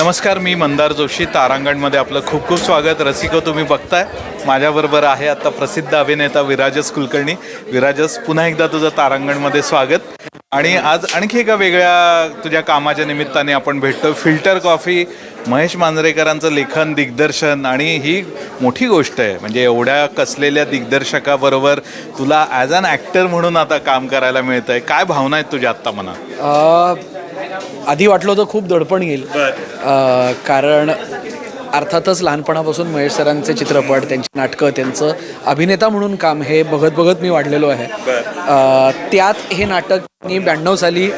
नमस्कार मी मंदार जोशी. तारांगणमध्ये आपलं खूप खूप स्वागत. रसिको तुम्ही बघताय. माझ्याबरोबर आहे आता प्रसिद्ध अभिनेता विराजस कुलकर्णी. विराजस पुन्हा एकदा तुझं तारांगणमध्ये स्वागत. आणि आज आणखी एका वेगळ्या तुझ्या कामाच्या निमित्ताने आपण भेटतो फिल्टर कॉफी महेश मांजरेकरांचं लेखन दिग्दर्शन आणि ही मोठी गोष्ट आहे. म्हणजे एवढ्या कसलेल्या दिग्दर्शकाबरोबर तुला ॲज अन ॲक्टर म्हणून आता काम करायला मिळतं आहे काय भावना आहेत तुझ्या आत्ता मनात? आधी वाटलं होतं खूप दडपण येईल. कारण अर्थातच लहानपणापासून महेश सरांचे चित्रपट त्यांची नाटकं त्यांचं अभिनेता म्हणून काम हे बघत बघत मी वाढलेलो आहे. त्यात हे नाटक मी ब्याण्णव साली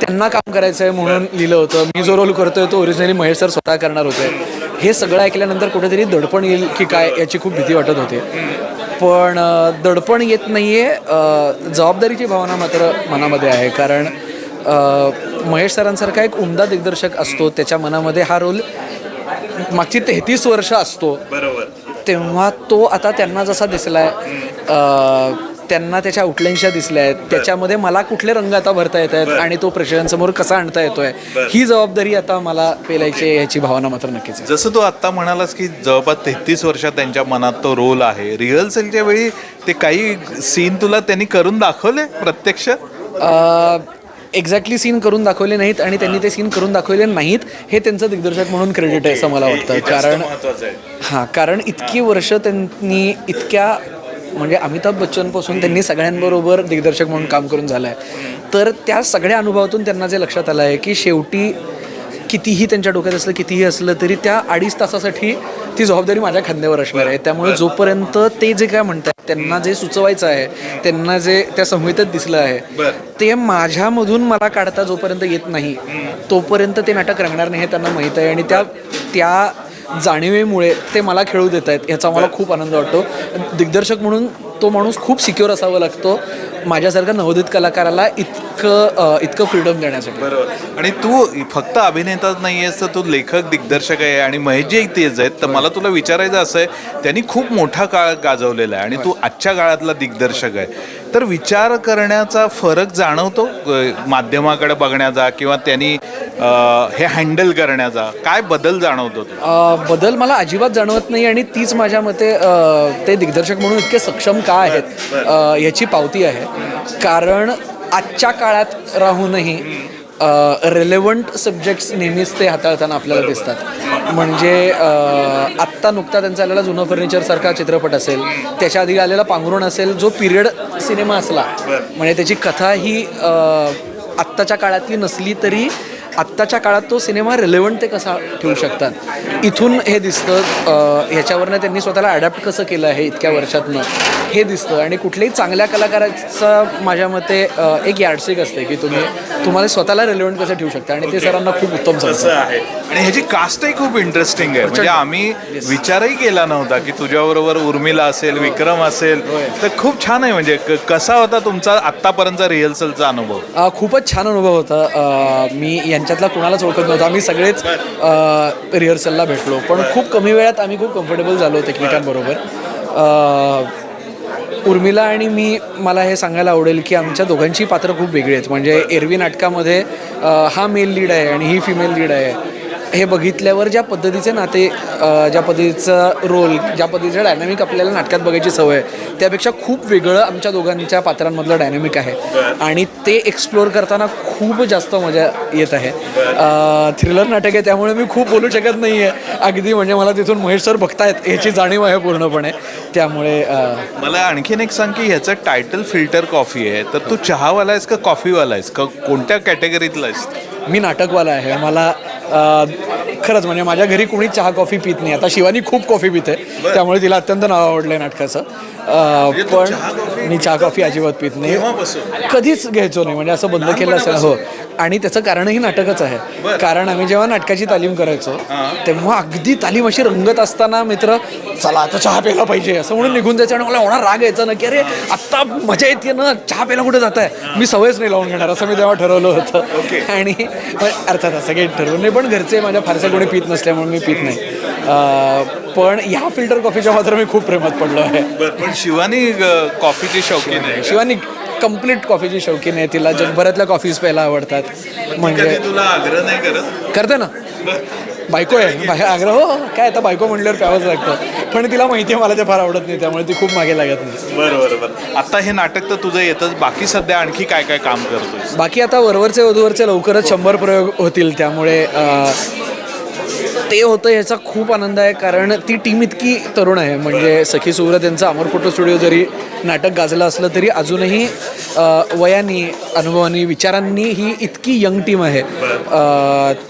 त्यांना काम करायचं आहे म्हणून लिहिलं होतं. मी जो रोल करतोय तो ओरिजिनली महेश सर स्वतः करणार होते. हे सगळं ऐकल्यानंतर कुठेतरी दडपण येईल की काय याची खूप भीती वाटत होती. पण दडपण येत नाहीये. अ, जबाबदारीची भावना मात्र मनामध्ये आहे. कारण महेश सरांसारखा एक उमदा दिग्दर्शक असतो. त्याच्या मनामध्ये हा रोल मागची तेहतीस वर्ष असतो. बरोबर. तेव्हा तो आता त्यांना जसा दिसलाय अ, त्यांना त्याच्या आउटलाईन्सच्या दिसल्या आहेत. त्याच्यामध्ये मला कुठले रंग आता भरता येत आहेत आणि तो प्रेक्षकांसमोर कसा आणता येतोय ही जबाबदारी आता मला पेलायची आहे याची भावना मात्र नक्कीच आहे. जसं तू आत्ता म्हणालास की जवळपास तेहतीस वर्षात त्यांच्या मनात तो रोल आहे. रिहर्सलच्या वेळी ते काही सीन तुला त्यांनी करून दाखवले प्रत्यक्ष? एक्झॅक्टली सीन करून दाखवले नाहीत आणि त्यांनी ते सीन करून दाखवले नाहीत हे त्यांचं दिग्दर्शक म्हणून क्रेडिट आहे असं मला वाटतं. कारण हां कारण इतकी वर्ष त्यांनी इतक्या म्हणजे अमिताभ बच्चनपासून त्यांनी सगळ्यांबरोबर दिग्दर्शक म्हणून काम करून झालं आहे तर त्या सगळ्या अनुभवातून त्यांना जे लक्षात आलं आहे की शेवटी कितीही त्यांच्या डोक्यात असलं कितीही असलं तरी त्या अडीच तासासाठी ती जबाबदारी माझ्या खांद्यावर असणार आहे. त्यामुळे जोपर्यंत ते जे काय म्हणतात त्यांना जे सुचवायचं आहे त्यांना जे त्या संहितेत दिसलं आहे ते माझ्यामधून मला काढता जोपर्यंत येत नाही तोपर्यंत ते नाटक रंगणार नाही हे त्यांना माहीत आहे. आणि त्या त्या जाणीवेमुळे ते मला खेळू देत आहेत ह्याचा मला खूप आनंद वाटतो. दिग्दर्शक म्हणून तो माणूस खूप सिक्युअर असावा लागतो. माझ्यासारख्या नवोदित कलाकाराला इतकं इतकं फ्रीडम देण्यासाठी. बरोबर. आणि तू फक्त अभिनेताच नाही आहेस तर तू लेखक दिग्दर्शक आहे आणि महेशजी तेच आहेत. तर मला तुला विचारायचं असं आहे त्यांनी खूप मोठा काळ गाजवलेला आहे आणि तू आजच्या काळातला दिग्दर्शक आहे. तर विचार करण्याचा फरक जाणवतो? माध्यमाकडे बघण्याचा किंवा त्यांनी हे हँडल करण्याचा? काय बदल जाणवतो बदल मला अजिबात जाणवत नाही आणि तीच माझ्या मते ते दिग्दर्शक म्हणून इतके सक्षम का आहेत अ, याची पावती आहे. कारण आजच्या काळात राहूनही रेलेवंट सब्जेक्ट्स नेहमीच ते हाताळताना आपल्याला दिसतात. म्हणजे आत्ता नुकता त्यांचा आलेला जुनं फर्निचर सारखा चित्रपट असेल त्याच्या आधी आलेला पांघरुण असेल जो पिरियड सिनेमा असला म्हणजे त्याची कथा ही आत्ताच्या काळातली नसली तरी आत्ताच्या काळात तो सिनेमा रिलेवंट ते कसा ठेवू शकतात? इथून हे दिसतं ह्याच्यावरनं त्यांनी स्वतःला अडॅप्ट कसं केलं आहे इतक्या वर्षातनं? हे दिसतं आणि कुठल्याही चांगल्या कलाकाराचा माझ्या मते एक यार्डसिक असते की तुम्ही तुम्हाला स्वतःला रिलेवंट कसं ठेवू शकता? आणि ते सरांना खूप उत्तम तसं आहे. आणि ह्याची कास्टही खूप इंटरेस्टिंग आहे. म्हणजे आम्ही विचारही केला नव्हता की तुझ्याबरोबर उर्मिला असेल विक्रम असेल तर खूप छान आहे. म्हणजे क- कसा होता तुमचा आत्तापर्यंतचा रिहर्सलचा अनुभव? अ, खूपच छान अनुभव होता. अ, मी यांच्यातला कुणालाच ओळखत नव्हतं. आम्ही सगळेच रिहर्सलला भेटलो. पण खूप कमी वेळात आम्ही खूप कम्फर्टेबल झालो एकमेकांबरोबर. अ, उर्मिला आणि मी मला हे सांगायला आवडेल की आमच्या दोघांची पात्र खूप वेगळी आहेत. म्हणजे एरवी नाटकामध्ये अ, हा मेल लीड आहे आणि ही फिमेल लीड आहे. हे बघितल्यावर ज्या पद्धतीचे नाते ज्या पद्धतीचा रोल ज्या पद्धतीचं डायनॅमिक आपल्याला नाटकात बघायची सवय आहे त्यापेक्षा खूप वेगळं आमच्या दोघांच्या पात्रांमधलं डायनॅमिक आहे. आणि ते एक्सप्लोअर करताना खूप जास्त मजा येत आहे. थ्रिलर नाटक आहे त्यामुळे मी खूप बोलू शकत नाही आहे अगदी म्हणजे मला तिथून महेश सर बघतायत याची जाणीव आहे पूर्णपणे. त्यामुळे मला आणखीन एक सांग की ह्याचं टायटल फिल्टर कॉफी आहे तर तू चहावाला आहेस का कॉफीवाला आहेस? का कोणत्या कॅटेगरीतला आहेस? मी नाटकवाला आहे. मला खरंच म्हणजे माझ्या घरी कोणी चहा कॉफी पित नाही. आता शिवानी खूप कॉफी पिते. त्यामुळे तिला अत्यंत नाव आवडलं आहे नाटकाचं. अ, पण मी चहा कॉफी अजिबात पित नाही. कधीच घ्यायचो नाही. म्हणजे असं बंद केलं असेल हो. आणि त्याचं कारणही नाटकच आहे. कारण आम्ही जेव्हा नाटकाची तालीम करायचो तेव्हा अगदी तालीम अशी रंगत असताना मित्र चला आता चहा प्यायला पाहिजे असं म्हणून निघून जायचं आणि मला एवढा राग यायचा ना की अरे आत्ता मजा येते ना चहा प्यायला कुठे जात आहे मी सवयच नाही लावून घेणार असं मी तेव्हा ठरवलं होतं. आणि अर्थात असं काही ठरवलं नाही पण घरचे माझ्या फारशा कोणी पित नसल्यामुळे मी पित नाही. पण ह्या फिल्टर कॉफीच्या मात्र मी खूप प्रेमात पडलो आहे. पण शिवानी कॉफीची शौकीन आहे शिवानी कंप्लीट कॉफीची शौकीन आहे तिला. जगभरातल्या कॉफीज प्यायला आवडतात. म्हणजे तुला आग्रह नाही करत? करते ना. बायको आहे. आग्रह हो हो, काय आता बायको म्हणल्यावर प्यावंच लागतं. पण तिला माहिती आहे मला ते फार आवडत नाही त्यामुळे ती खूप मागे लागत नाही. बरं बरं आता हे नाटक तर तुझं येतच. बाकी सध्या आणखी काय काय काम करतोय बाकी आता वरवरचे वधूवरचे लवकरच शंभर प्रयोग होतील. त्यामुळे ते होतं याचा खूप आनंद आहे कारण ती टीम इतकी तरुण आहे. म्हणजे सखी सुव्रत यांचा अमर फोटो स्टुडिओ जरी नाटक गाजलं असलं तरी अजूनही वयानी अनुभवानी विचारांनी ही इतकी यंग टीम आहे.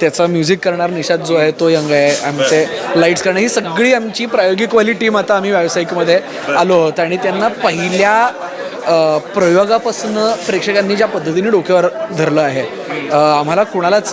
त्याचा म्युझिक करणार निषाद जो आहे तो यंग आहे. आमचे लाईट्स करणं ही सगळी आमची प्रायोगिकवाली टीम आता आम्ही व्यावसायिकमध्ये आलो आहोत. आणि त्यांना पहिल्या प्रयोगापासून प्रेक्षकांनी ज्या पद्धतीने डोक्यावर धरलं आहे आम्हाला कुणालाच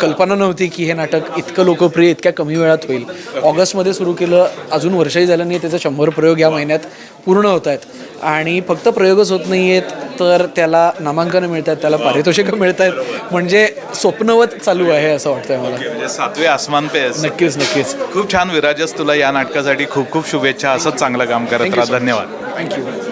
कल्पना नव्हती की हे नाटक इतकं लोकप्रिय इतक्या कमी वेळात होईल. ऑगस्टमध्ये सुरू केलं अजून वर्षही झालं नाही त्याचे शंभर प्रयोग या महिन्यात पूर्ण होत आहेत. आणि फक्त प्रयोगच होत नाही आहेत तर त्याला नामांकनं मिळत आहेत त्याला पारितोषिकं मिळत आहेत म्हणजे स्वप्नवत चालू आहे असं वाटतंय मला. म्हणजे सातवे आसमान पे. नक्कीच नक्कीच. खूप छान विराजस तुला या नाटकासाठी खूप खूप शुभेच्छा असंच चांगलं काम करत राहा. धन्यवाद. थँक्यू